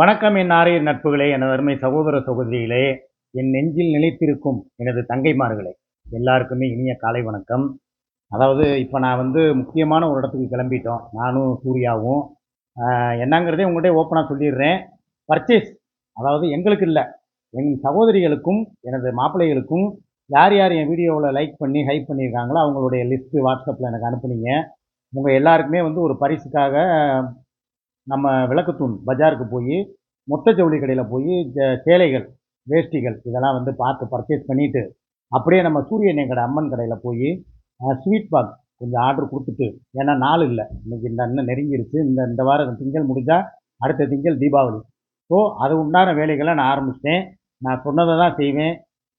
வணக்கம் என் ஆரிய நட்புகளே எனது அருமை சகோதர சகோதரிகளே. என் நெஞ்சில் நிலைத்திருக்கும் எனது தங்கைமார்களே எல்லாருக்குமே இனிய காலை வணக்கம். அதாவது இப்போ நான் வந்து முக்கியமான ஒரு இடத்துக்கு கிளம்பிட்டோம். நானும் சூர்யாவும். என்னங்கிறதே உங்கள்கிட்ட ஓப்பனாக சொல்லிடுறேன். பர்ச்சேஸ் அதாவது எங்களுக்கு இல்லை என் சகோதரிகளுக்கும் எனது மாப்பிள்ளைகளுக்கும் யார் யார் என் வீடியோவில் லைக் பண்ணி ஹைப் பண்ணியிருக்காங்களோ அவங்களுடைய லிஸ்ட்டு வாட்ஸ்அப்பில் எனக்கு அனுப்புனீங்க. உங்கள் எல்லாருக்குமே வந்து ஒரு பரிசுக்காக நம்ம விளக்குத்தூண் பஜாருக்கு போய் மொத்த ஜவுளி கடையில் போய் சேலைகள் வேஷ்டிகள் இதெல்லாம் வந்து பார்த்து பர்ச்சேஸ் பண்ணிவிட்டு அப்படியே நம்ம சூரியன் கடை அம்மன் கடையில் போய் ஸ்வீட் பாக் கொஞ்சம் ஆர்டர் கொடுத்துட்டு ஏன்னா நாள் இல்லை. இன்றைக்கி இந்த இன்னும் நெருங்கிருச்சு. இந்த இந்த வாரம் திங்கள் முடிஞ்சால் அடுத்த திங்கள் தீபாவளி. ஸோ அது உண்டான வேலைகளை நான் ஆரம்பிச்சிட்டேன். நான் சொன்னதை தான் செய்வேன்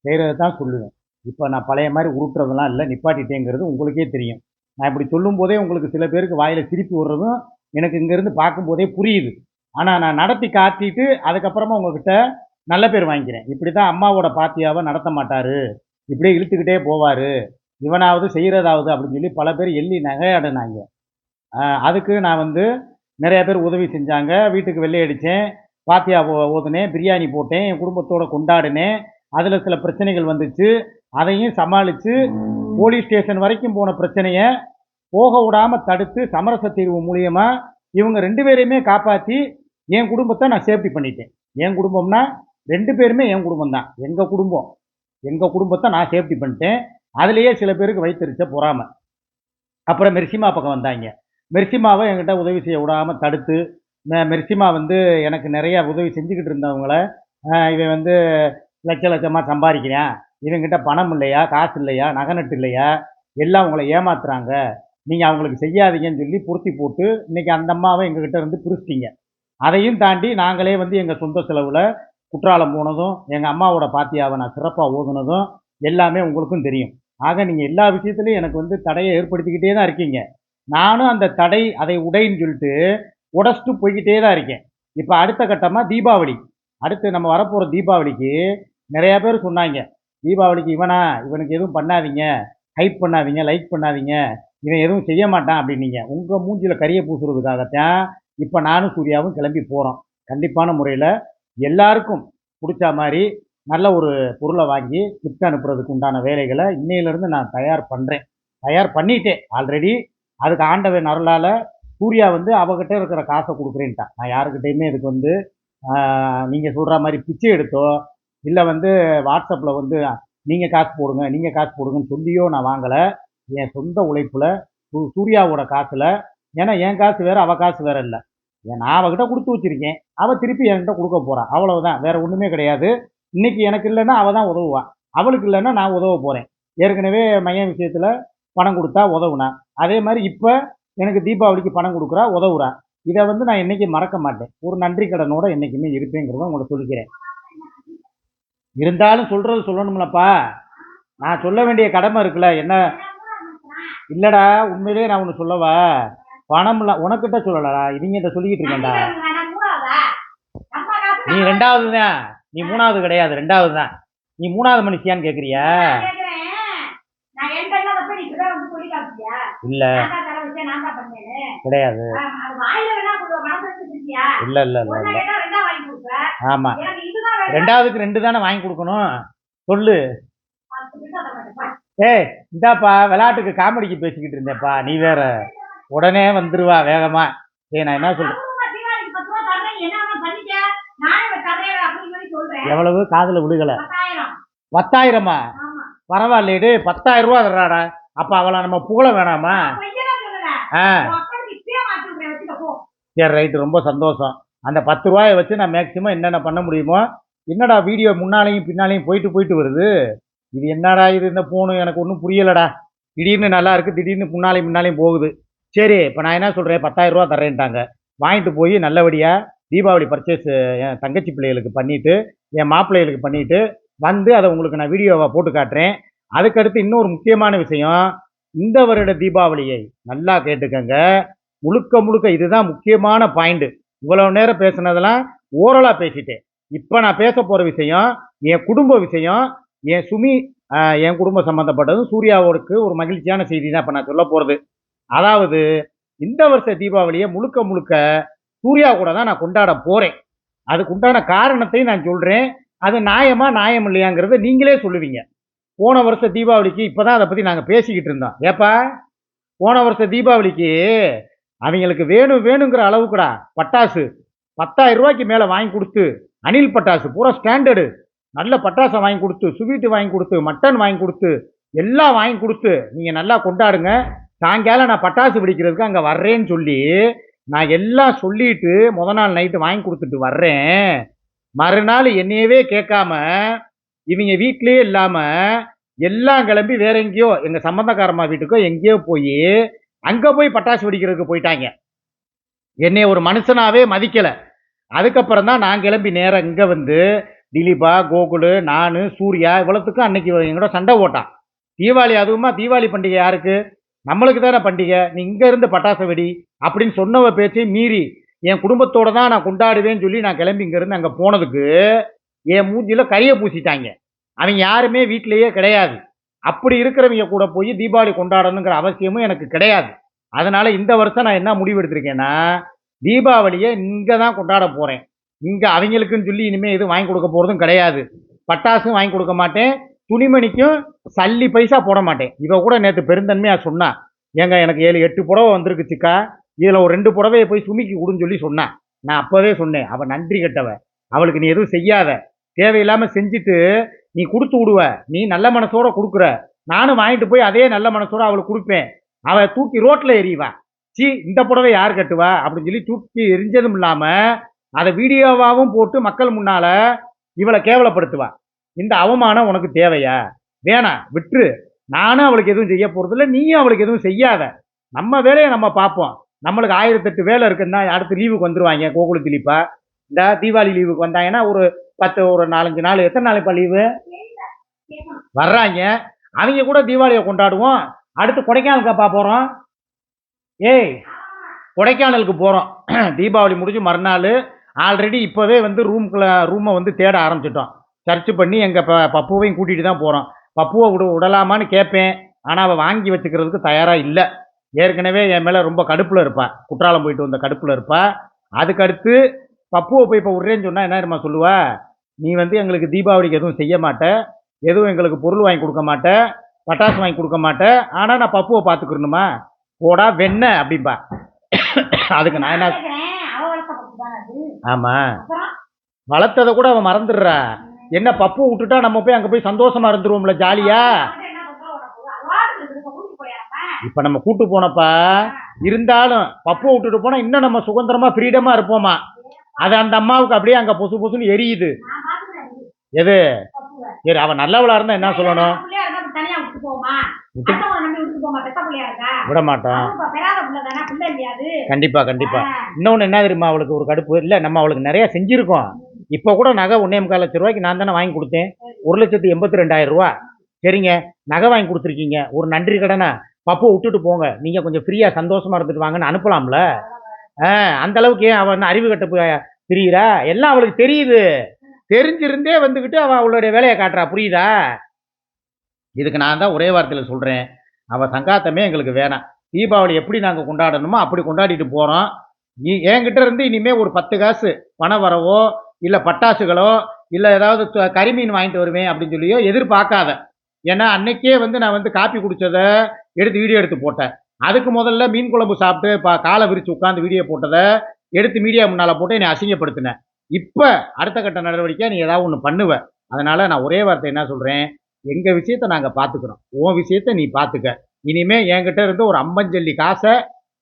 செய்கிறத தான் சொல்லுவேன். இப்போ நான் பழைய மாதிரி உருட்டுறதெல்லாம் இல்லை நிப்பாட்டிட்டேங்கிறது உங்களுக்கே தெரியும். நான் இப்படி சொல்லும்போதே உங்களுக்கு சில பேருக்கு வாயில் திருப்பி விடுறதும் எனக்கு இங்கேருந்து பார்க்கும்போதே புரியுது. ஆனால் நான் நடத்தி காட்டிட்டு அதுக்கப்புறமா உங்ககிட்ட நல்ல பேர் வாங்கிக்கிறேன். இப்படி தான் அம்மாவோட பாத்தியாவை நடத்த மாட்டார். இப்படியே இழுத்துக்கிட்டே போவார். இவனாவது செய்கிறதாவது அப்படின்னு சொல்லி பல பேர் எள்ளி நகையாடினாங்க. அதுக்கு நான் வந்து நிறைய பேர் உதவி செஞ்சாங்க. வீட்டுக்கு வெள்ளை அடித்தேன் பாத்தியா ஓதுனேன். பிரியாணி போட்டேன். என் குடும்பத்தோட கொண்டாடினேன். அதில் சில பிரச்சனைகள் வந்துச்சு. அதையும் சமாளித்து போலீஸ் ஸ்டேஷன் வரைக்கும் போன பிரச்சனையை போக விடாமல் தடுத்து சமரச தீர்வு மூலியமாக இவங்க ரெண்டு பேரையுமே காப்பாற்றி என் குடும்பத்தை நான் சேஃப்டி பண்ணிட்டேன். என் குடும்பம்னா ரெண்டு பேருமே என் குடும்பம் தான். எங்கள் குடும்பம்? எங்கள் குடும்பத்தை நான் சேஃப்டி பண்ணிட்டேன். அதுலேயே சில பேருக்கு வைத்தறிச்ச பொறாமல் அப்புறம் மெர்சிமா பக்கம் வந்தாங்க. மெர்சிமாவை என்கிட்ட உதவி செய்ய விடாமல் தடுத்து மெர்சிமா வந்து எனக்கு நிறையா உதவி செஞ்சுக்கிட்டு இருந்தவங்கள இவன் வந்து லட்ச லட்சமாக சம்பாதிக்கிறேன். இவங்கிட்ட பணம் இல்லையா? காசு இல்லையா? நகை நட்டு இல்லையா? எல்லாம் உங்களை ஏமாத்துறாங்க. நீங்கள் அவங்களுக்கு செய்யாதீங்கன்னு சொல்லி பொருத்தி போட்டு இன்றைக்கி அந்த அம்மாவை எங்ககிட்ட இருந்து பிரிச்சிட்டிங்க. அதையும் தாண்டி நாங்களே வந்து எங்கள் சொந்த செலவில் குற்றாலம் போனதும் எங்கள் அம்மாவோட பாத்தியாவை நான் சிறப்பாக ஓதுனதும் எல்லாமே உங்களுக்கும் தெரியும். ஆக நீங்கள் எல்லா விஷயத்துலையும் எனக்கு வந்து தடையை ஏற்படுத்திக்கிட்டே தான் இருக்கீங்க. நானும் அந்த தடை அதை உடைன்னு சொல்லிட்டு உடச்சிட்டு போய்கிட்டே தான் இருக்கேன். இப்போ அடுத்த கட்டமாக தீபாவளி. அடுத்து நம்ம வரப்போகிற தீபாவளிக்கு நிறையா பேர் சொன்னாங்க. தீபாவளிக்கு இவனா இவனுக்கு எதுவும் பண்ணாதீங்க. ஹைப் பண்ணாதீங்க லைக் பண்ணாதீங்க. இவன் எதுவும் செய்ய மாட்டான் அப்படின்னீங்க. உங்கள் மூஞ்சியில் கரியை பூசுறதுக்காகத்தான் இப்போ நானும் சூர்யாவும் கிளம்பி போகிறோம் கண்டிப்பான முறையில் எல்லாருக்கும் பிடிச்ச மாதிரி நல்ல ஒரு பொருளை வாங்கி கிஃப்ட் அனுப்புறதுக்கு உண்டான வேலைகளை இன்னையிலேருந்து நான் தயார் பண்ணுறேன் தயார் பண்ணிட்டேன். ஆல்ரெடி அதுக்கு ஆண்டவன் அருளால் சூர்யா வந்து அவகிட்ட இருக்கிற காசை கொடுக்குறேன்ட்டா நான் யாருக்கிட்டையுமே இதுக்கு வந்து நீங்கள் சொல்கிற மாதிரி பிச்சை எடுத்தோ இல்லை வந்து வாட்ஸ்அப்பில் வந்து நீங்கள் காசு போடுங்க நீங்கள் காசு போடுங்கன்னு சொல்லியோ நான் வாங்கலை. என் சொந்த உழைப்பில் சூ சூர்யாவோட காசில் ஏன்னா என் காசு வேறு அவள் காசு வேறு இல்லை. ஏன் நான் அவகிட்ட கொடுத்து வச்சிருக்கேன். அவள் திருப்பி என்கிட்ட கொடுக்க போகிறான் அவ்வளவுதான். வேறு ஒன்றுமே கிடையாது. இன்னைக்கு எனக்கு இல்லைன்னா அவள் தான் உதவுவான் அவளுக்கு இல்லைன்னா நான் உதவ போகிறேன் ஏற்கனவே மையம் விஷயத்தில் பணம் கொடுத்தா உதவுனா. அதே மாதிரி இப்போ எனக்கு தீபாவளிக்கு பணம் கொடுக்குறா உதவுறா. இதை வந்து நான் இன்றைக்கி மறக்க மாட்டேன். ஒரு நன்றி கடனோட என்றைக்குமே இருப்பேங்கிறத உங்கள்ட்ட சொல்லிக்கிறேன். இருந்தாலும் சொல்கிறது சொல்லணும்லப்பா. நான் சொல்ல வேண்டிய கடமை இருக்குல்ல. என்ன இல்லடா உண்மையிலேயே நான் ஒன்று சொல்லவா? பணம் இல்லை உனக்கிட்ட சொல்லலடா. இவங்கிட்ட சொல்லிக்கிட்டு இருக்கேன்டா. நீ ரெண்டாவது தான் நீ மூணாவது கிடையாது ரெண்டாவது தான் நீ மூணாவது மனுஷியான்னு கேட்குறியா இல்ல. கிடையாது. இல்ல இல்ல இல்ல இல்ல. ஆமா. ரெண்டாவதுக்கு ரெண்டு தானே வாங்கி கொடுக்கணும்? சொல்லு. ஏய் இந்தாப்பா விளையாட்டுக்கு காமெடிக்கு பேசிக்கிட்டு இருந்தேப்பா. நீ வேற உடனே வந்துருவா வேகமா. ஏய் நான் என்ன சொல்றேன்? எவ்வளவு? காதுல விழுகல. பத்தாயிரமா. பரவாயில்லையடு பத்தாயிரம் ரூபா தர்றாடா. அப்ப அவளை நம்ம புகழ வேணாமா? ஆ. சரி ரைட்டு ரொம்ப சந்தோஷம். அந்த பத்து ரூபாயை வச்சு நான் மேக்சிமம் என்னென்ன பண்ண முடியுமோ என்னடா வீடியோ முன்னாலையும் பின்னாலையும் போயிட்டு போயிட்டு வருது? இது என்னடா இது? இந்த ஃபோனு எனக்கு ஒன்றும் புரியலடா. திடீர்னு நல்லா இருக்குது திடீர்னு முன்னாலையும் முன்னாலையும் போகுது. சரி இப்போ நான் என்ன சொல்கிறேன் பத்தாயிரம் ரூபா தரேன்ட்டாங்க வாங்கிட்டு போய் நல்லபடியாக தீபாவளி பர்ச்சேஸ் என் தங்கச்சி பிள்ளைகளுக்கு பண்ணிவிட்டு என் மாப்பிள்ளைகளுக்கு பண்ணிவிட்டு வந்து அதை உங்களுக்கு நான் வீடியோவை போட்டு காட்டுறேன். அதுக்கடுத்து இன்னொரு முக்கியமான விஷயம். இந்த வருட தீபாவளியை நல்லா கேட்டுக்கங்க. முழுக்க முழுக்க இதுதான் முக்கியமான பாயிண்ட்டு இவ்வளோ நேரம் பேசுனதெல்லாம் ஓரலாக பேசிட்டேன். இப்போ நான் பேச போகிற விஷயம் என் குடும்ப விஷயம் என் சுமி என் குடும்பம் சம்மந்தப்பட்டதும் சூர்யாவோருக்கு ஒரு மகிழ்ச்சியான செய்தி தான் இப்போ நான் சொல்ல போகிறது அதாவது இந்த வருஷ தீபாவளியை முழுக்க முழுக்க சூர்யா கூட தான் நான் கொண்டாட போகிறேன் அதுக்கு உண்டான காரணத்தையும் நான் சொல்கிறேன் அது நியாயமா நியாயம் இல்லையாங்கிறத நீங்களே சொல்லுவீங்க. போன வருஷ தீபாவளிக்கு இப்போ தான் அதை பற்றி நாங்கள் பேசிக்கிட்டு இருந்தோம். ஏப்பா? போன வருஷ தீபாவளிக்கு அவங்களுக்கு வேணும் வேணுங்கிற அளவுக்குடா பட்டாசு. பத்தாயிரம் ரூபாய்க்கு மேலே வாங்கி கொடுத்து அணில் பட்டாசு. பூரா ஸ்டாண்டர்டு நல்ல பட்டாசை வாங்கி கொடுத்து ஸ்வீட்டு வாங்கி கொடுத்து மட்டன் வாங்கி கொடுத்து எல்லாம் வாங்கி கொடுத்து நீங்கள் நல்லா கொண்டாடுங்க. சாயங்காலம் நான் பட்டாசு பிடிக்கிறதுக்கு அங்கே வர்றேன்னு சொல்லி நான் எல்லாம் சொல்லிட்டு முத நாள் நைட்டு வாங்கி கொடுத்துட்டு வர்றேன். மறுநாள் என்னையவே கேட்காம இவங்க வீட்லேயே இல்லாமல் எல்லாம் கிளம்பி வேற எங்கேயோ எங்கள் சம்மந்தக்காரம்மா வீட்டுக்கோ எங்கேயோ போய் அங்கே போய் பட்டாசு வெடிக்கிறதுக்கு போயிட்டாங்க. என்னைய ஒரு மனுஷனாவே மதிக்கலை. அதுக்கப்புறம் தான் நான் கிளம்பி நேரம் இங்கே வந்து திலீபா கோகுலு நான் சூர்யா இவ்வளோத்துக்கும் அன்னைக்கு எங்களோட சண்டை போட்டான். தீபாவளி அதுவுமா தீபாவளி பண்டிகை யாருக்கு? நம்மளுக்கு தானே பண்டிகை. நீ இங்கே இருந்து பட்டாசு வெடி அப்படின்னு சொன்னவ பேச்சு மீறி என் குடும்பத்தோட தான் நான் கொண்டாடுவேன்னு சொல்லி நான் கிளம்பி இங்கேருந்து அங்கே போனதுக்கு என் மூஞ்சியில் கையை பூசிட்டாங்க. அவங்க யாருமே வீட்டிலேயே கிடையாது. அப்படி இருக்கிறவங்க கூட போய் தீபாவளி கொண்டாடணுங்கிற அவசியமும் எனக்கு கிடையாது. அதனால் இந்த வருஷம் நான் என்ன முடிவு எடுத்திருக்கேன்னா தீபாவளியை இங்கே தான் கொண்டாட போகிறேன் இங்கே அவங்களுக்குன்னு சொல்லி இனிமேல் எதுவும் வாங்கி கொடுக்க போகிறதும் கிடையாது. பட்டாசும் வாங்கி கொடுக்க மாட்டேன். துணிமணிக்கும் சல்லி பைசா போட மாட்டேன். இவ கூட நேற்று பெருந்தன்மையாக சொன்னா. ஏங்க எனக்கு ஏழு எட்டு புடவை வந்திருக்கு சிக்கா. இதில் ஒரு ரெண்டு புடவையை போய் சுமிக்கி கொடுன்னு சொல்லி சொன்னான் நான் அப்போவே சொன்னேன். அவள் நன்றி கெட்டவ. அவளுக்கு நீ எதுவும் செய்யாத. தேவையில்லாமல் செஞ்சுட்டு நீ கொடுத்து விடுவ. நீ நல்ல மனசோட கொடுக்குற. நானும் வாங்கிட்டு போய் அதே நல்ல மனசோட அவளுக்கு கொடுப்பேன். அவள் தூக்கி ரோட்டில் எறிவா சி இந்த புடவை யார் கட்டுவா? அப்படின்னு சொல்லி தூக்கி எரிஞ்சதும் இல்லாமல் அதை வீடியோவாகவும் போட்டு மக்கள் முன்னால் இவளை கேவலப்படுத்துவா. இந்த அவமானம் உனக்கு தேவையா? வேணாம் விட்டுரு. நானும் அவளுக்கு எதுவும் செய்ய போகிறதில்ல நீயும் அவளுக்கு எதுவும் செய்யாத. நம்ம வேலையை நம்ம பார்ப்போம். நம்மளுக்கு ஆயிரத்தெட்டு வேலை இருக்குன்னா அடுத்து லீவுக்கு வந்துருவாங்க கோகுல திலீப்பா. இந்த தீபாவளி லீவுக்கு வந்தாங்கன்னா ஒரு பத்து ஒரு நாலஞ்சு நாள். எத்தனை நாளைப்பா லீவு வர்றாங்க. அவங்க கூட தீபாவளியை கொண்டாடுவோம். அடுத்து கொடைக்கானலுக்கு போகிறோம் ஏய் கொடைக்கானலுக்கு போகிறோம் தீபாவளி முடிஞ்சு மறுநாள் ஆல்ரெடி இப்போவே வந்து ரூம்குள்ளே ரூமை வந்து தேட ஆரம்பிச்சிட்டோம். சர்ச் பண்ணி எங்கள் ப பப்புவையும் கூட்டிகிட்டு தான் போகிறோம் பப்புவை விட விடலாமான்னு கேட்பேன் ஆனால் அவள் வாங்கி வச்சுக்கிறதுக்கு தயாராக இல்லை. ஏற்கனவே என் மேலே ரொம்ப கடுப்பில் இருப்பா. குற்றாலம் போயிட்டு வந்த கடுப்பில் இருப்பா. அதுக்கடுத்து பப்புவை போய் இப்போ விட்றேன்னு சொன்னால் என்ன தெரியுமா சொல்லுவா? நீ வந்து எங்களுக்கு தீபாவளிக்கு எதுவும் செய்ய மாட்ட. எதுவும் எங்களுக்கு பொருள் வாங்கி கொடுக்க மாட்டேன் பட்டாசு வாங்கி கொடுக்க மாட்டேன் ஆனால் நான் பப்புவை பார்த்துக்கிறணுமா போடா வெண்ண அப்படிம்பா. அதுக்கு நான் என்ன அப்புறம்? வளர்த்ததை கூட அவன் மறந்துடுறா. என்ன பப்பு விட்டுட்டா நம்ம போய் அங்கே போய் சந்தோஷமா இருந்துருவோம்ல ஜாலியா? இப்போ நம்ம கூட்டு போனப்பா இருந்தாலும் பப்பு விட்டுட்டு போனால் இன்னும் நம்ம சுதந்திரமா ஃப்ரீடமாக இருப்போமா? அது அந்த அம்மாவுக்கு அப்படியே அங்கே பொசு பொசுன்னு எரியுது. எது? சரி அவன் நல்லவளா இருந்தா என்ன சொல்லணும்? தனியா விட்டு போமா? விட மாட்டோம் கண்டிப்பா கண்டிப்பா. ஆ. இன்னொன்று என்ன தெரியுமா அவளுக்கு? ஒரு கடுப்பு. இல்லை நம்ம அவளுக்கு நிறைய செஞ்சிருக்கோம். இப்போ கூட நகை ஒன்னே முக்கால் லட்ச ரூபாய்க்கு நான் தானே வாங்கி கொடுத்தேன். ஒரு லட்சத்து எண்பத்தி ரெண்டாயிரம் ரூபா. சரிங்க. நகை வாங்கி கொடுத்துருக்கீங்க. ஒரு நன்றி கடனா. பப்பு விட்டுட்டு போங்க. நீங்க கொஞ்சம் ஃப்ரீயா சந்தோஷமா இருந்துட்டு வாங்கன்னு அனுப்பலாம்ல? அந்த அளவுக்கு ஏன் அவன் அறிவு கட்ட தெரியுறா? எல்லாம் அவளுக்கு தெரியுது. தெரிஞ்சிருந்தே வந்துக்கிட்டு அவள் அவளுடைய வேலையை காட்டுறா. புரியுதா? இதுக்கு நான் தான் ஒரே வார்த்தையில் சொல்கிறேன் அவள் சங்காத்தமே எங்களுக்கு வேணாம் தீபாவளி எப்படி நாங்கள் கொண்டாடணுமோ அப்படி கொண்டாடிட்டு போகிறோம் நீ என்கிட்ட இருந்து இனிமேல் ஒரு பத்து காசு பண வரவோ இல்லை பட்டாசுகளோ இல்லை ஏதாவது கரிமீன் கறிமீன் வாங்கிட்டு வருவேன் அப்படின்னு சொல்லியோ எதிர்பார்க்காத. ஏன்னா அன்னைக்கே வந்து நான் வந்து காப்பி குடித்ததை எடுத்து வீடியோ எடுத்து போட்டேன். அதுக்கு முதல்ல மீன் குழம்பு சாப்பிட்டு இப்போ காலை விரித்து உட்காந்து வீடியோ போட்டதை எடுத்து மீடியா முன்னால் போட்டு என்னை அசிங்கப்படுத்தினேன் இப்போ அடுத்த கட்ட நடவடிக்கை நீ ஏதாவது ஒன்று பண்ணுவேன் அதனால் நான் ஒரே வார்த்தை என்ன சொல்கிறேன் எங்கள் விஷயத்த நாங்கள் பார்த்துக்குறோம் உன் விஷயத்த நீ பார்த்துக்க இனிமே என்கிட்ட இருந்து ஒரு அம்பஞ்சல்லி காசை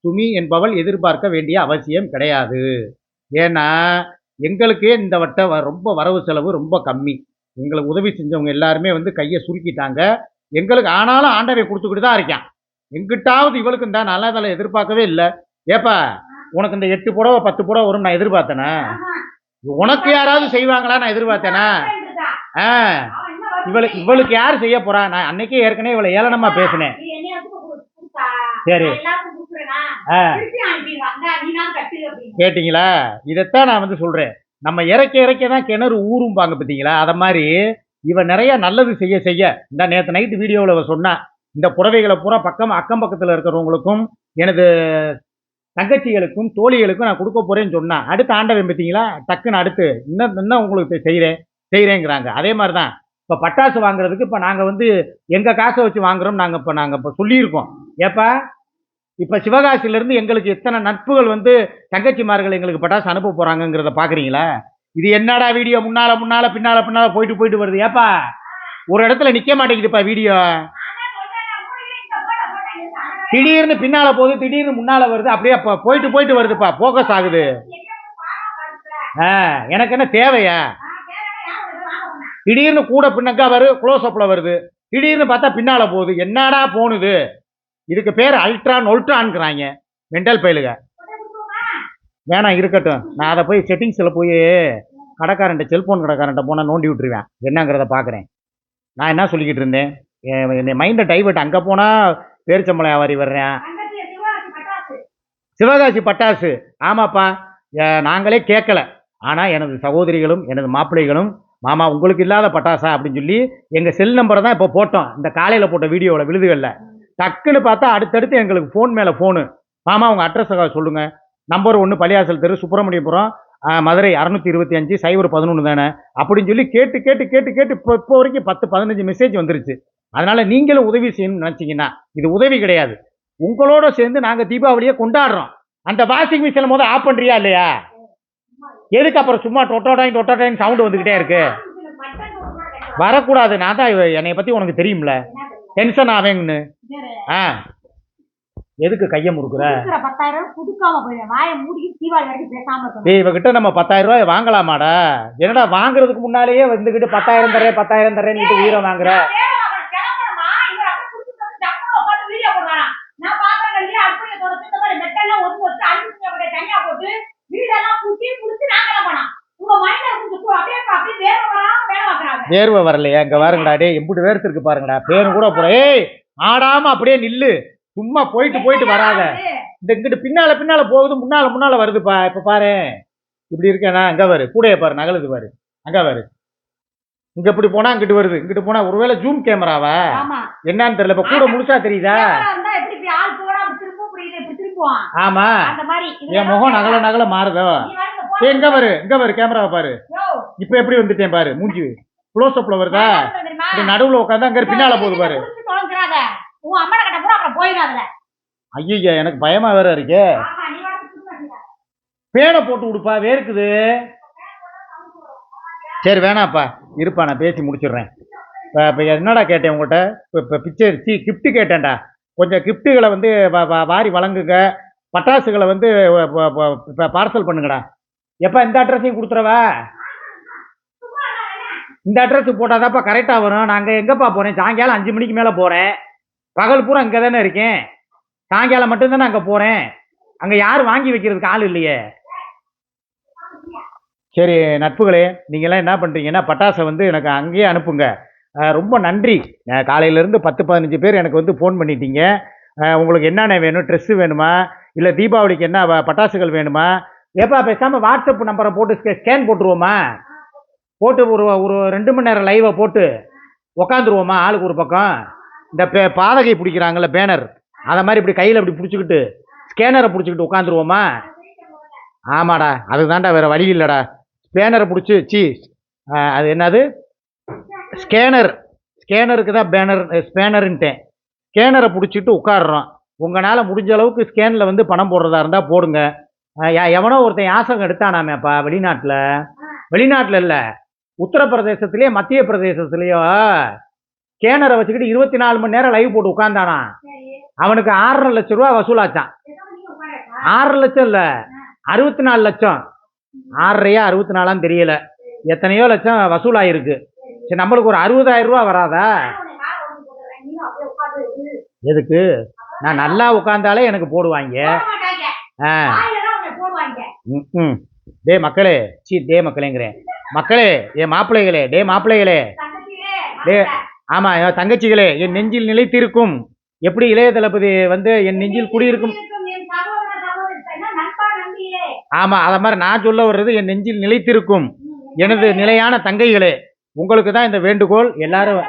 சுமி என்பவள் எதிர்பார்க்க வேண்டிய அவசியம் கிடையாது. ஏன்னா எங்களுக்கே இந்த வட்ட வ- ரொம்ப வரவு செலவு ரொம்ப கம்மி. எங்களுக்கு உதவி செஞ்சவங்க எல்லாருமே வந்து கையை சுருக்கிட்டாங்க. எங்களுக்கு ஆனாலும் ஆண்டவை கொடுத்துக்கிட்டு தான் இருக்கேன். எங்கிட்டாவது இவளுக்கு தான் நல்ல தலை எதிர்பார்க்கவே இல்லை. ஏப்பா உனக்கு இந்த எட்டு புடவை பத்து புடவை வரும் நான் எதிர்பார்த்தேனா. உனக்கு யாராவது செய்வாங்களா? நான் எதிர்பார்த்தேனா? ஆ? இவளுக்கு இவளுக்கு யார் செய்ய போறா? நான் அன்னைக்கே ஏற்கனவே இவளை ஏளனமா பேசினேன். சரி. கேட்டிங்களா? இதைத்தான் நான் வந்து சொல்றேன். நம்ம இறக்க இறக்க தான் கிணறு ஊறும்பாங்க பார்த்தீங்களா அதை மாதிரி இவ நிறைய நல்லது செய்ய செய்ய இந்த நேற்று நைட்டு வீடியோவில் அவ சொன்னா இந்த புடவைகளை பூரா பக்கம் அக்கம் பக்கத்தில் இருக்கிறவங்களுக்கும் எனது தங்கச்சிகளுக்கும் தோழிகளுக்கும் நான் கொடுக்க போறேன்னு சொன்னா அடுத்த ஆண்டவன் பார்த்தீங்களா டக்குன்னு அடுத்து இன்னும் இன்னும் உங்களுக்கு செய்கிறேன் செய்கிறேங்கிறாங்க அதே மாதிரி தான் இப்போ பட்டாசு வாங்குறதுக்கு இப்போ நாங்கள் வந்து எங்கள் காசை வச்சு வாங்குறோம் நாங்கள் இப்போ நாங்கள் இப்போ சொல்லியிருக்கோம். ஏப்பா? இப்போ சிவகாசியிலேருந்து எங்களுக்கு எத்தனை நட்புகள் வந்து தங்கச்சிமார்கள் எங்களுக்கு பட்டாசு அனுப்ப போகிறாங்கங்கிறத பார்க்குறீங்களா இது என்னடா வீடியோ? முன்னால் முன்னால பின்னால பின்னால போயிட்டு போயிட்டு வருது. ஏப்பா? ஒரு இடத்துல நிற்க மாட்டேங்குதுப்பா வீடியோ. திடீர்னு பின்னால் போகுது திடீர்னு முன்னால் வருது. அப்படியே இப்போ போயிட்டு போயிட்டு வருதுப்பா. ஃபோக்கஸ் ஆகுது. ஆ எனக்கு என்ன தேவையா ஆ, தேவையான யார் வருது, வாங்க போனா. திடீர்னு கூட பின்னக்கா வருது க்ளோஸ் அப்பில் வருது. திடீர்னு பார்த்தா பின்னால் போகுது. என்னடா போணுது? இதுக்கு பேர் அல்ட்ரா நொல்ட்ரான்ங்கிறாங்க மெண்டல் பயிலுக வேணாம் இருக்கட்டும். நான் அதை போய் செட்டிங்ஸில் போய் கடைக்காரன்ட்ட செல்ஃபோன் கடைக்காரன்ட்ட போனால் நோண்டி விட்டுருவேன். என்னங்கிறத பார்க்குறேன். நான் என்ன சொல்லிக்கிட்டு இருந்தேன்? என் என் மைண்டை டைவர்ட் அங்கே போனால் பேரிச்சம்பளை வியாபாரி வர்றேன். சிவகாசி பட்டாசு. ஆமாப்பா. நாங்களே கேட்கல. ஆனால் எனது சகோதரிகளும் எனது மாப்பிள்ளைகளும் மாமா உங்களுக்கு இல்லாத பட்டாசா அப்படின்னு சொல்லி எங்கள் செல் நம்பரை தான் இப்போ போட்டோம். இந்த காலையில் போட்ட வீடியோவில் விழுதுகளில். டக்குன்னு பார்த்தா அடுத்தடுத்து எங்களுக்கு ஃபோன் மேலே ஃபோனு மாமா உங்கள் அட்ரஸை சொல்லுங்கள் நம்பர் ஒன்று பள்ளியாசல் தெரு சுப்பிரமணியபுரம். மதுரை அறநூற்றி இருபத்தி அஞ்சு சைபர் பதினொன்று தானே? அப்படின்னு சொல்லி கேட்டு கேட்டு கேட்டு கேட்டு இப்போ இப்போ வரைக்கும் பத்து பதினஞ்சு மெசேஜ் வந்துருச்சு. அதனால் நீங்களும் உதவி செய்யணும்னு நினச்சிங்கன்னா இது உதவி கிடையாது. உங்களோட சேர்ந்து நாங்கள் தீபாவளியை கொண்டாடுறோம். அந்த வாஷிங் மிஷினை முதல் ஆஃப் பண்ணுறியா இல்லையா? எதுக்கு அப்புறம் சும்மா டொட்டோடாயின் டொட்டோடாயின் சவுண்டு வந்துக்கிட்டே இருக்கு. வரக்கூடாது. நான் தான் என்னைய பற்றி உனக்கு தெரியும்ல. என்ன தெரியும்? டென்ஷன் ஆவேங்கன்னு. ஆ. எதுக்கு கையை முறுக்குற? இவகிட்ட நம்ம பத்தாயிரம் ரூபாய் வாங்கலாமாடா? என்னடா வாங்குறதுக்கு முன்னாலேயே வந்துக்கிட்டு பத்தாயிரம் தரேன் பத்தாயிரம் தரேன்னு உயிரை வாங்குற நான் வேலை பார்க்கறேன், கிளம்பணுமா? இவர் அப்படியே குடிச்சிட்டு வந்து டக்குனு உட்கார்ந்து வீடியோ போடுறாராம். நான் பாத்திரங்கள் இல்லையா, அடுப்புல தொடச்சு, இந்த மாதிரி மெட்டெல்லாம் ஒதுக்கி வச்சு, அரிசி அப்படியே தனியா போட்டு, வீடெல்லாம் கூட்டி, குளிச்சு நான் கிளம்பணும். உங்க மைண்ட்ல கொஞ்சம் கு- அப்படியே அப்படியே வேர்வை வராம வேலை பார்க்கறாங்க. வேர்வை வரலையா இங்க பாருங்கடா டேய் எம்புட்டு வேர்த்திருக்கு பாருங்கடா. பேரும் கூட போற ஏய் ஆடாம அப்படியே நில்லு. சும்மா போயிட்டு போயிட்டு வராத. இந்த இங்கிட்டு பின்னால பின்னால போகுது முன்னால முன்னால வருதுப்பா இப்ப பாரு. இப்படி இருக்கேனா அங்க பாரு. கூடைய பாரு நகலுது பாரு. அங்க பாரு. இங்க இப்படி போனா இங்கிட்டு வருது. இங்கிட்டு போனா ஒருவேளை ஜூம் கேமராவா. என்னன்னு தெரியல இப்ப கூட முழுசா தெரியுதா? எப்படி. ஆமா. என் முகம் நகல நகல மாறுதோ? இந்த ஏய், இங்க பாரு கேமராவை பாரு. இப்ப எப்படி வந்துட்டேன் பாரு மூஞ்சி. க்ளோஸ் அப்ல வருதா? இப்படி நடுவுல உட்காந்தா அங்க பின்னால போகுது பாரு. உன் கட்ட அப்புறம் ஐயோ எனக்கு பயமா வேற இருக்கே. பேனை போட்டு விடுப்பா வேர்க்குது. சரி வேணாப்பா. இருப்பா நான் பேசி முடிச்சிடுறேன். இப்போ என்னடா கேட்டேன் உங்கள்கிட்ட இப்போ இப்போ பிக்சர் சி கிஃப்ட்டு கேட்டேன்டா. கொஞ்சம் கிஃப்ட்டுகளை வந்து வாரி வழங்குங்க. பட்டாசுகளை வந்து பார்சல் பண்ணுங்கடா. எப்போ இந்த அட்ரஸையும் கொடுத்துறவா இந்த அட்ரஸுக்கு போட்டாதாப்பா கரெக்டாக வரும். நாங்கள் எங்கேப்பா போகிறேன் சாயங்காலம் அஞ்சு மணிக்கு மேலே போகிறேன் பகல் பூரா இங்கே தானே இருக்கேன். சாயங்காலம் மட்டும்தானே அங்கே போகிறேன் அங்கே யார் வாங்கி வைக்கிறதுக்கு ஆள் இல்லையே. சரி நட்புகளே நீங்கள்லாம் என்ன பண்ணுறீங்கன்னா பட்டாசை வந்து எனக்கு அங்கேயே அனுப்புங்க. ரொம்ப நன்றி. காலையிலேருந்து பத்து பதினஞ்சு பேர் எனக்கு வந்து ஃபோன் பண்ணிட்டீங்க. உங்களுக்கு என்னென்ன வேணும்? ட்ரெஸ்ஸு வேணுமா? இல்லை தீபாவளிக்கு என்ன பட்டாசுகள் வேணுமா? ஏப்பா பேசாமல் வாட்ஸ்அப் நம்பரை போட்டு ஸ்கே ஸ்கேன் போட்டுருவோமா? போட்டு ஒரு ஒரு ரெண்டு மணி நேரம் லைவை போட்டு உக்காந்துருவோமா ஆளுக்கு ஒரு பக்கம். இந்த பே பாதகை பிடிக்கிறாங்கல்ல பேனர் அதை மாதிரி இப்படி கையில் இப்படி பிடிச்சிக்கிட்டு ஸ்கேனரை பிடிச்சிக்கிட்டு உட்காந்துருவோமா ஆமாடா அதுதான்டா வேறு வழி இல்லைடா. ஸ்பேனரை பிடிச்சி சி அது என்னது? ஸ்கேனர் ஸ்கேனருக்கு தான் பேனர் ஸ்பேனருன்ட்டேன் ஸ்கேனரை பிடிச்சிட்டு உட்காடுறோம் உங்களால் முடிஞ்ச அளவுக்கு ஸ்கேனில் வந்து பணம் போடுறதா இருந்தால் போடுங்க. எவனோ ஒருத்தன் யாசகம் எடுத்தானாமேப்பா வெளிநாட்டில். வெளிநாட்டில் இல்லை. உத்தரப்பிரதேசத்துலேயே மத்திய பிரதேசத்துலேயோ ஸ்கேனரை வச்சுக்கிட்டு இருபத்தி நாலு மணி நேரம் லைவ் போட்டு உட்காந்தானா அவனுக்கு ஆறரை லட்ச ரூபா வசூலாச்சான். ஆறரை லட்சம் இல்லை அறுபத்தி நாலு லட்சம். ஆறரையா அறுபத்தி நாலான்னு தெரியல. எத்தனையோ லட்சம் வசூலாயிருக்கு. சரி நம்மளுக்கு ஒரு அறுபதாயிரம் ரூபா வராதா? எதுக்கு? நான் நல்லா உட்காந்தாலே எனக்கு போடுவாங்க. ஆ. ம், ம். டே மக்களே சீ டே மக்களேங்கிறேன். மக்களே என் மாப்பிள்ளைகளே டே மாப்பிள்ளைகளே. டே ஆமா என் தங்கச்சிகளே என் நெஞ்சில் நிலைத்திருக்கும். எப்படி இளைய தளபதி வந்து என் நெஞ்சில் குடியிருக்கும்? ஆமா அத மாதிரி நான் சொல்ல வர்றது என் நெஞ்சில் நிலைத்திருக்கும். எனது நிலையான தங்கைகளே உங்களுக்கு தான் இந்த வேண்டுகோள். எல்லாரும்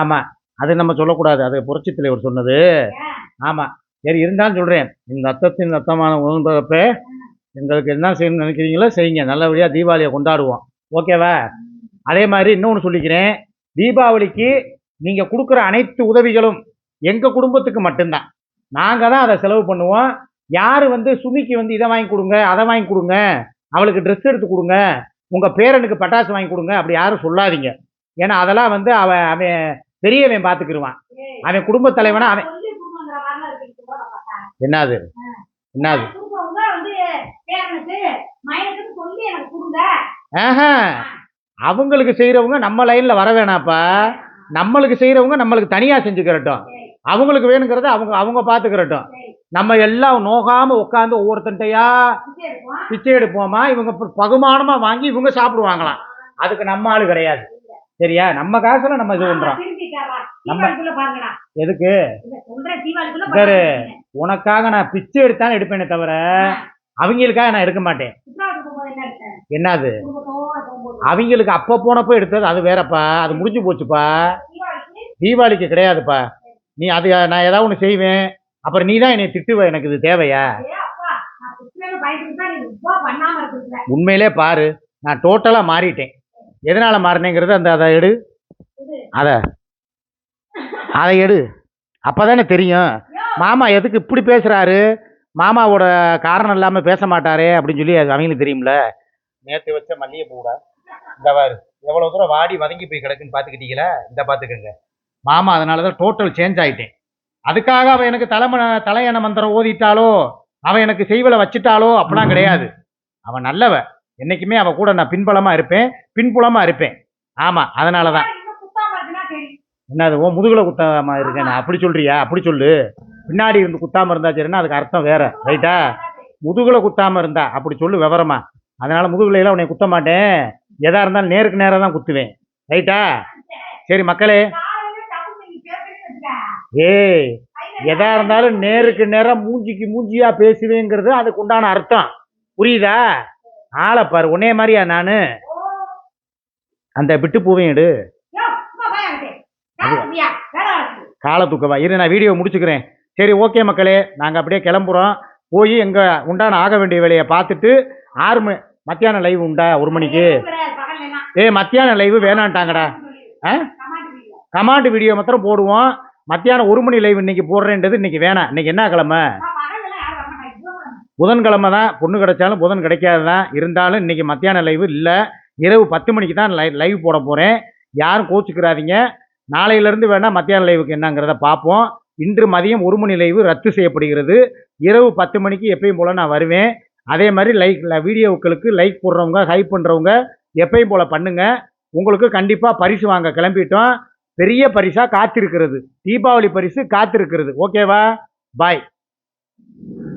ஆமா அது நம்ம சொல்லக்கூடாது. அது புரட்சி தலைவர் சொன்னது ஆமா சரி இருந்தாலும் சொல்கிறேன் இந்த ரத்தத்தின் ரத்தமான உணர்ந்தப்ப எங்களுக்கு என்ன செய்யணும்னு நினைக்கிறீங்களோ செய்யுங்க. நல்லபடியாக தீபாவளியை கொண்டாடுவோம். ஓகேவா அதே மாதிரி இன்னொன்று சொல்லிக்கிறேன். தீபாவளிக்கு நீங்கள் கொடுக்குற அனைத்து உதவிகளும் எங்கள் குடும்பத்துக்கு மட்டும்தான். நாங்கள் தான் அதை செலவு பண்ணுவோம். யார் வந்து சுமிக்கு வந்து இதை வாங்கி கொடுங்க அதை வாங்கி கொடுங்க அவளுக்கு ட்ரெஸ் எடுத்து கொடுங்க உங்கள் பேரனுக்கு பட்டாசு வாங்கி கொடுங்க அப்படி யாரும் சொல்லாதீங்க. ஏன்னா அதெல்லாம் வந்து அவன் அவன் பெரியவன் பார்த்துக்கிருவான் அவன் குடும்பத் தலைவனா அவன். என்னது? என்னது கொடுக்குறவங்க வந்து பேரனுக்கு மயனுக்கு சொல்லி எனக்கு கொடுங்க ஆஹா அவங்களுக்கு செய்கிறவங்க நம்ம லைனில் வர வேணாப்பா. நம்மளுக்கு செய்கிறவங்க நம்மளுக்கு தனியாக செஞ்சுக்கிறட்டும். அவங்களுக்கு வேணுங்கிறத அவங்க அவங்க பார்த்துக்கிறட்டும் நம்ம எல்லாம் நோகாமல் உட்காந்து ஒவ்வொருத்தன்ட்டையா பிச்சை எடுப்போம். இவங்க பகுமானமா வாங்கி இவங்க சாப்பிடுவாங்களாம். அதுக்கு நம்ம ஆளு கிடையாது. சரியா? நம்ம காசுல நம்ம இது பண்றோம்? நம்ம-. எதுக்கு. உனக்காக நான் பிச்சை எடுத்தாலும் எடுப்பேனே தவிர அவங்களுக்காக நான் எடுக்க மாட்டேன். என்னது? அவங்களுக்கு அப்போ போனப்போ எடுத்தது அது வேறப்பா. அது முடிஞ்சு போச்சுப்பா. தீபாவளிக்கு கிடையாதுப்பா. நீ அது நான் ஏதாவது ஒன்று செய்வேன். அப்புறம் நீ தான் என்னை திட்டுவ எனக்கு இது தேவையா? உண்மையிலே பாரு நான் டோட்டலாக மாறிட்டேன். எதனால் மாறினேங்கிறது அந்த அதை எடு. அதை. அதை எடு. அப்பதானே தெரியும். மாமா எதுக்கு இப்படி பேசுகிறாரு மாமாவோட காரணம் இல்லாம பேச மாட்டாரே அப்படின்னு சொல்லி அது அவங்களுக்கு தெரியும்ல? நேத்து வச்ச மல்லிகை பூடா இந்த பாரு எவ்வளவு தூரம் வாடி வதங்கி போய் கிடக்குன்னு பாத்துக்கிட்டீங்களா? இந்த பாத்துக்கோங்க. மாமா அதனால தான் டோட்டல் சேஞ்ச் ஆயிட்டேன். அதுக்காக அவன் எனக்கு தலைம தலையண மந்திரம் ஓதிட்டாலோ அவன் எனக்கு செய்வலை வச்சுட்டாலோ அப்படிலாம் கிடையாது. அவன் நல்லவ. என்னைக்குமே அவ கூட நான் பின்புலமா இருப்பேன் பின்புலமா இருப்பேன். ஆமா அதனால தான். என்னது ஓ முதுகுல குத்தாம இருக்கேன் நான். அப்படி சொல்றியா? அப்படி சொல்லு. பின்னாடி இருந்து குத்தாம இருந்தா சரின்னா அதுக்கு அர்த்தம் வேற. ரைட்டா முதுகுல குத்தாம இருந்தா. அப்படி சொல்லு விவரமா. அதனால முதுகுல எல்லாம் உன்னை குத்த மாட்டேன். எதா இருந்தாலும் நேருக்கு நேரா தான் குத்துவேன். ரைட்டா சரி மக்களே. ஏய் எதா இருந்தாலும் நேருக்கு நேரம் மூஞ்சிக்கு மூஞ்சியா பேசுவேங்கிறது அதுக்கு உண்டான அர்த்தம். புரியுதா? ஆளை பாரு உன்னே மாதிரியா நானு? அந்த விட்டு பூவையும் எடு. காலை தூக்கவா? இரு நான் வீடியோ முடிச்சுக்கிறேன். சரி ஓகே மக்களே. நாங்கள் அப்படியே கிளம்புறோம். போய் எங்கள் உண்டான ஆக வேண்டிய வேலையை பார்த்துட்டு ஆறு மணி மத்தியானம் லைவ் உண்டா? ஒரு மணிக்கு? ஏ ஏய் மத்தியானம் லைவ் வேணான்ட்டாங்கடா. ஆ? Command video. மாத்திரம் போடுவோம். மத்தியானம் ஒரு மணி லைவ் இன்னைக்கு போடுறேன்றது இன்னைக்கு வேணாம். இன்னைக்கு என்ன கிழமை? புதன்கிழமை தான். பொண்ணு கிடைச்சாலும் புதன் கிடைக்காது தான். இருந்தாலும் இன்னைக்கு மத்தியான லைவ் இல்லை. இரவு பத்து மணிக்கு தான் லை லைவ் போட போகிறேன் யாரும் கோச்சுக்கிறாதீங்க. நாளையிலேருந்து வேணால் மத்தியான லைவுக்கு என்னங்கிறத பார்ப்போம். இன்று மதியம் ஒரு மணி லைவு ரத்து செய்யப்படுகிறது. இரவு பத்து மணிக்கு எப்பயும் போல் நான் வருவேன். அதே மாதிரி லைக் வீடியோக்களுக்கு லைக் போடுறவங்க ஹைப் பண்ணுறவங்க எப்பயும் போல் பண்ணுங்கள் உங்களுக்கு கண்டிப்பாக பரிசு வாங்க கிளம்பிட்டோம். பெரிய பரிசாக காத்திருக்கிறது. தீபாவளி பரிசு காத்திருக்கிறது. ஓகேவா? பாய்.